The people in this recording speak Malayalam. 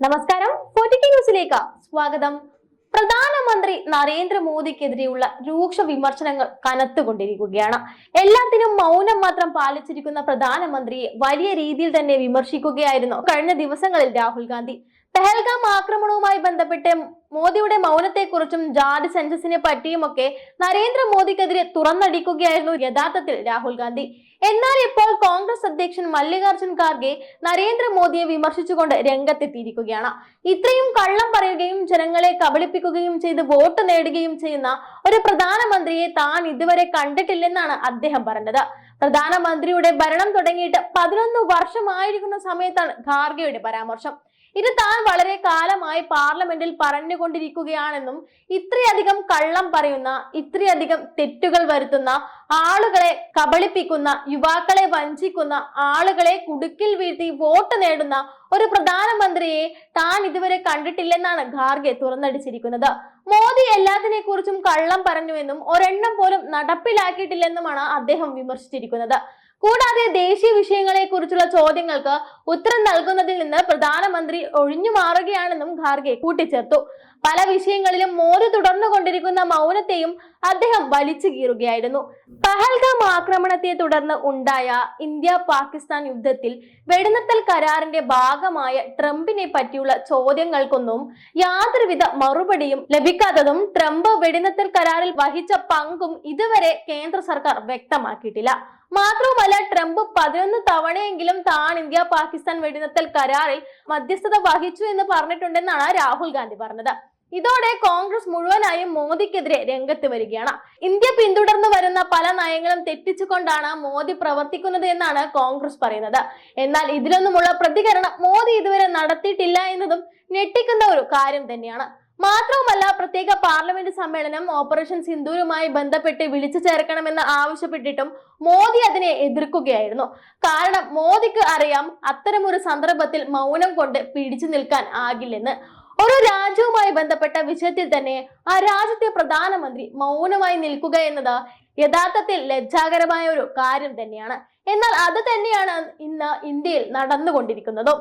നമസ്കാരം. ന്യൂസിലേക്ക് സ്വാഗതം. പ്രധാനമന്ത്രി നരേന്ദ്രമോദിക്കെതിരെയുള്ള രൂക്ഷ വിമർശനങ്ങൾ കനത്തുകൊണ്ടിരിക്കുകയാണ്. എല്ലാത്തിനും മൗനം മാത്രം പാലിച്ചിരിക്കുന്ന പ്രധാനമന്ത്രിയെ വലിയ രീതിയിൽ തന്നെ വിമർശിക്കുകയായിരുന്നു കഴിഞ്ഞ ദിവസങ്ങളിൽ രാഹുൽ ഗാന്ധി. പെഹൽഗാം ആക്രമണവുമായി ബന്ധപ്പെട്ട് മോദിയുടെ മൗനത്തെക്കുറിച്ചും ജാതി സെൻസസിനെ പറ്റിയുമൊക്കെ നരേന്ദ്രമോദിക്കെതിരെ തുറന്നടിക്കുകയായിരുന്നു യഥാർത്ഥത്തിൽ രാഹുൽ ഗാന്ധി. എന്നാൽ ഇപ്പോൾ കോൺഗ്രസ് അധ്യക്ഷൻ മല്ലികാർജുൻ ഖാർഗെ നരേന്ദ്രമോദിയെ വിമർശിച്ചുകൊണ്ട് രംഗത്തെത്തിയിരിക്കുകയാണ്. ഇത്രയും കള്ളം പറയുകയും ജനങ്ങളെ കബളിപ്പിക്കുകയും ചെയ്ത് വോട്ട് നേടുകയും ചെയ്യുന്ന ഒരു പ്രധാനമന്ത്രിയെ താൻ ഇതുവരെ കണ്ടിട്ടില്ലെന്നാണ് അദ്ദേഹം പറഞ്ഞത്. പ്രധാനമന്ത്രിയുടെ ഭരണം തുടങ്ങിയിട്ട് പതിനൊന്ന് വർഷമായിരിക്കുന്ന സമയത്താണ് ഖാർഗെയുടെ പരാമർശം. ഇത് താൻ വളരെ കാലമായി പാർലമെന്റിൽ പറഞ്ഞുകൊണ്ടിരിക്കുകയാണെന്നും ഇത്രയധികം കള്ളം പറയുന്ന ഇത്രയധികം തെറ്റുകൾ വരുത്തുന്ന ആളുകളെ കബളിപ്പിക്കുന്ന യുവാക്കളെ വഞ്ചിക്കുന്ന ആളുകളെ കുടുക്കിൽ വീഴ്ത്തി വോട്ട് നേടുന്ന ഒരു പ്രധാനമന്ത്രിയെ താൻ ഇതുവരെ കണ്ടിട്ടില്ലെന്നാണ് ഖാർഗെ തുറന്നടിച്ചിരിക്കുന്നത്. മോദി എല്ലാത്തിനെ കുറിച്ചും കള്ളം പറഞ്ഞുവെന്നും ഒരെണ്ണം പോലും നടപ്പിലാക്കിയിട്ടില്ലെന്നുമാണ് അദ്ദേഹം വിമർശിച്ചിരിക്കുന്നത്. കൂടാതെ ദേശീയ വിഷയങ്ങളെ കുറിച്ചുള്ള ചോദ്യങ്ങൾക്ക് ഉത്തരം നൽകുന്നതിൽ നിന്ന് പ്രധാനമന്ത്രി ഒഴിഞ്ഞു മാറുകയാണെന്നും ഖാർഗെ കൂട്ടിച്ചേർത്തു. പല വിഷയങ്ങളിലും തുടർന്നു കൊണ്ടിരിക്കുന്ന മൗനത്തെയും അദ്ദേഹം വലിച്ചു കീറുകയായിരുന്നു. പഹൽഗാം ആക്രമണത്തെ തുടർന്ന് ഉണ്ടായ ഇന്ത്യ പാകിസ്ഥാൻ യുദ്ധത്തിൽ വെടിനിർത്തൽ കരാറിന്റെ ഭാഗമായ ട്രംപിനെ പറ്റിയുള്ള ചോദ്യങ്ങൾക്കൊന്നും യാതൊരുവിധ മറുപടിയും ലഭിക്കാത്തതും ട്രംപ് വെടിനിർത്തൽ കരാറിൽ വഹിച്ച പങ്കും ഇതുവരെ കേന്ദ്ര സർക്കാർ വ്യക്തമാക്കിയിട്ടില്ല. മാത്രവുമല്ല ട്രംപ് പതിനൊന്ന് തവണയെങ്കിലും താൻ ഇന്ത്യ പാകിസ്ഥാൻ വെടിനിർത്തൽ കരാറിൽ മധ്യസ്ഥത വഹിച്ചു എന്ന് പറഞ്ഞിട്ടുണ്ടെന്നാണ് രാഹുൽ ഗാന്ധി പറഞ്ഞത്. ഇതോടെ കോൺഗ്രസ് മുഴുവനായും മോദിക്കെതിരെ രംഗത്ത് വരികയാണ്. ഇന്ത്യ പിന്തുടർന്നു വരുന്ന പല നയങ്ങളും തെറ്റിച്ചുകൊണ്ടാണ് മോദി പ്രവർത്തിക്കുന്നത് എന്നാണ് കോൺഗ്രസ് പറയുന്നത്. എന്നാൽ ഇതിലൊന്നുമുള്ള പ്രതികരണം മോദി ഇതുവരെ നടത്തിയിട്ടില്ല എന്നതും ഞെട്ടിക്കുന്ന ഒരു കാര്യം തന്നെയാണ്. മാത്രവുമല്ല പ്രത്യേക പാർലമെന്റ് സമ്മേളനം ഓപ്പറേഷൻ സിന്ദൂരുമായി ബന്ധപ്പെട്ട് വിളിച്ചു ചേർക്കണമെന്ന് ആവശ്യപ്പെട്ടിട്ടും മോദി അതിനെ എതിർക്കുകയായിരുന്നു. കാരണം മോദിക്ക് അറിയാം അത്തരമൊരു സന്ദർഭത്തിൽ മൗനം കൊണ്ട് പിടിച്ചു നിൽക്കാൻ ആകില്ലെന്ന്. ഒരു രാജ്യവുമായി ബന്ധപ്പെട്ട വിഷയത്തിൽ തന്നെ ആ രാജ്യത്തെ പ്രധാനമന്ത്രി മൗനമായി നിൽക്കുക എന്നത് യഥാർത്ഥത്തിൽ ലജ്ജാകരമായ ഒരു കാര്യം തന്നെയാണ്. എന്നാൽ അത് തന്നെയാണ് ഇന്ന് ഇന്ത്യയിൽ നടന്നുകൊണ്ടിരിക്കുന്നതും.